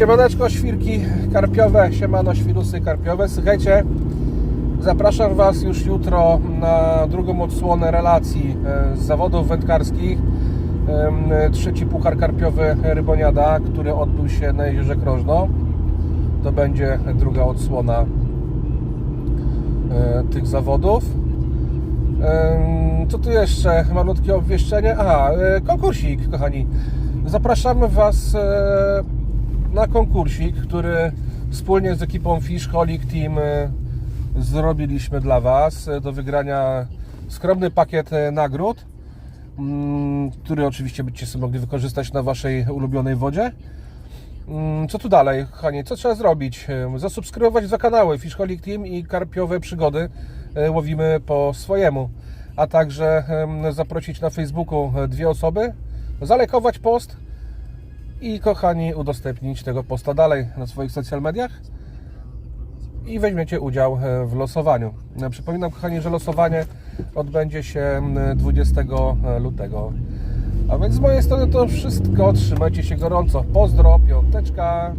Siemaneczko, świrki karpiowe, siemano, świrusy karpiowe. Słuchajcie, zapraszam Was już jutro na drugą odsłonę relacji e, z zawodów wędkarskich. Trzeci puchar karpiowy Ryboniada, który odbył się na Jeziorze Krożno. To będzie druga odsłona e, tych zawodów. Co tu jeszcze? Malutkie obwieszczenie. Aha, e, konkursik, kochani. Zapraszamy Was na konkursik, który wspólnie z ekipą Fish Holic Team e, zrobiliśmy dla Was e, do wygrania skromny pakiet e, nagród, mm, który oczywiście będziecie sobie mogli wykorzystać na Waszej ulubionej wodzie. Mm, Co tu dalej, kochani? Co trzeba zrobić? Zasubskrybować dwa kanały Fish Holic Team i Karpiowe Przygody. Łowimy po swojemu. A także zaprosić na Facebooku dwie osoby, zalajkować post i kochani udostępnić tego posta dalej na swoich social mediach i weźmiecie udział e, w losowaniu. E, Przypominam kochani, że losowanie odbędzie się m, 20 lutego. A więc z mojej strony to wszystko. Trzymajcie się gorąco. Pozdro, piąteczka.